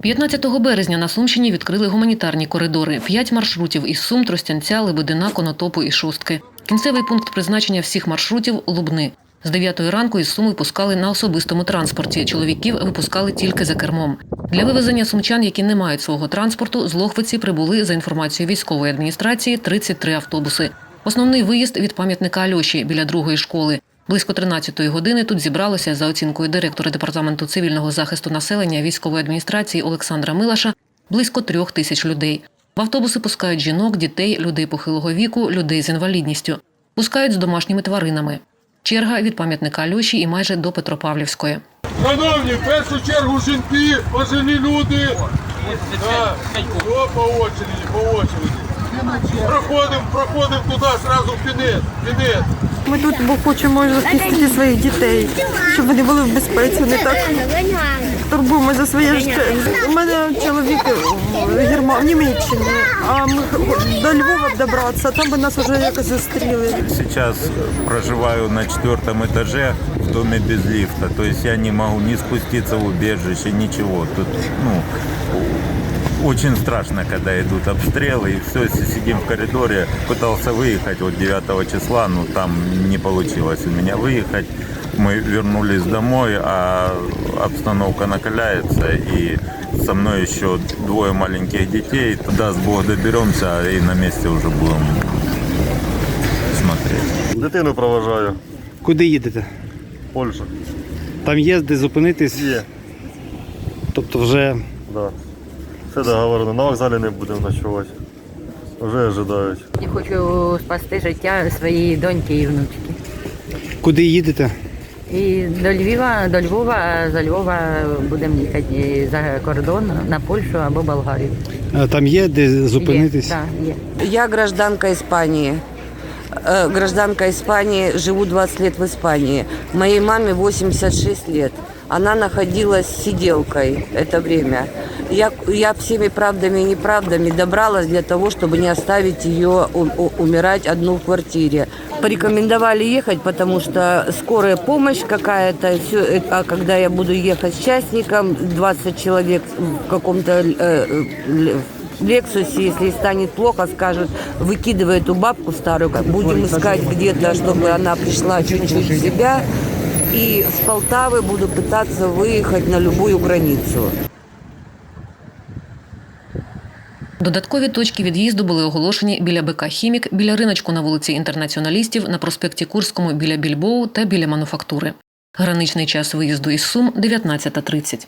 15 березня на Сумщині відкрили гуманітарні коридори. П'ять маршрутів із Сум, Тростянця, Лебедина, Конотопу і Шостки. Кінцевий пункт призначення всіх маршрутів Лубни. З 9 ранку із Суми пускали на особистому транспорті. Чоловіків випускали тільки за кермом. Для вивезення сумчан, які не мають свого транспорту, з Лохвиці прибули за інформацією військової адміністрації 33 автобуси. Основний виїзд від пам'ятника Альоші біля другої школи. Близько 13-ї години тут зібралося за оцінкою директора департаменту цивільного захисту населення військової адміністрації Олександра Милаша близько трьох тисяч людей. В автобуси пускають жінок, дітей, людей похилого віку, людей з інвалідністю. Пускають з домашніми тваринами. Черга від пам'ятника Альоші і майже до Петропавлівської. Шановні, в першу чергу жінки, пожилі люди. Да. По очереді, по очереді. Проходимо, проходимо туди, зразу в кінець, в кінець. Ми тут бо хочемо захистити своїх дітей, щоб вони були в безпеці. Не так турбуємо за своє життя. У мене чоловік в Герма... в Німеччині, а ми до Львова добратися, там би нас вже якось зустріли. Сейчас проживаю на четвертом этаже в доме без лифта. То есть я не могу ни спуститься в убежище, ничего. Тут, ну, очень страшно, когда идут обстрелы. И все, сидим в коридоре. Пытался выехать вот 9 числа, но там не получилось у меня выехать. Мы вернулись домой, а обстановка накаляется. И со мной еще двое маленьких детей. Даст Бог доберемся и на месте уже будем смотреть. Дитину проважаю. Куди їдете? Польща. Там є де зупинитись, Є. тобто вже Да. Все договорено. На вокзалі не будемо ночувати. Вже ожидають. Я хочу спасти життя своєї доньки і внучки. куди їдете? І до Львова, до Львова, а за Львова будемо їхати за кордон на Польщу або Болгарію. Е, Там є де зупинитись? Є, да, є. Я гражданка Испании. Э, Гражданка Испании, живу 20 лет в Испании. Моей маме 86 лет. Она находилась сиделкой это время. Я, я всеми правдами и неправдами добралась для того, чтобы не оставить ее у- у- умирать одну в квартире. Порекомендовали ехать, потому что скорая помощь какая-то, всё, а когда я буду ехать с частником, 20 человек в каком-то э, э, л- в Лексусе, если ей станет плохо, скажут, выкидывай эту бабку старую, как будем искать где-то, чтобы она пришла чуть-чуть в себя. И с Полтавы буду пытаться выехать на любую границу. Додаткові точки від'їзду були оголошені біля БК Хімік, біля риночку на вулиці інтернаціоналістів, на проспекті Курському біля Більбоу та біля мануфактури. Граничний час виїзду із Сум 19.30.